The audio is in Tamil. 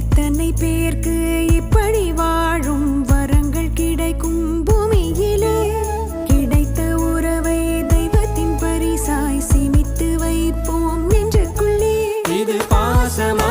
எத்தனை பேர்க்கு இப்படி வாழும் வரங்கள் கிடைக்கும் பூமியிலே? கிடைத்த உறவை தெய்வத்தின் பரிசாய் சேமித்து வைப்போம் நெஞ்சுக்குள்ளே. இது பாசமா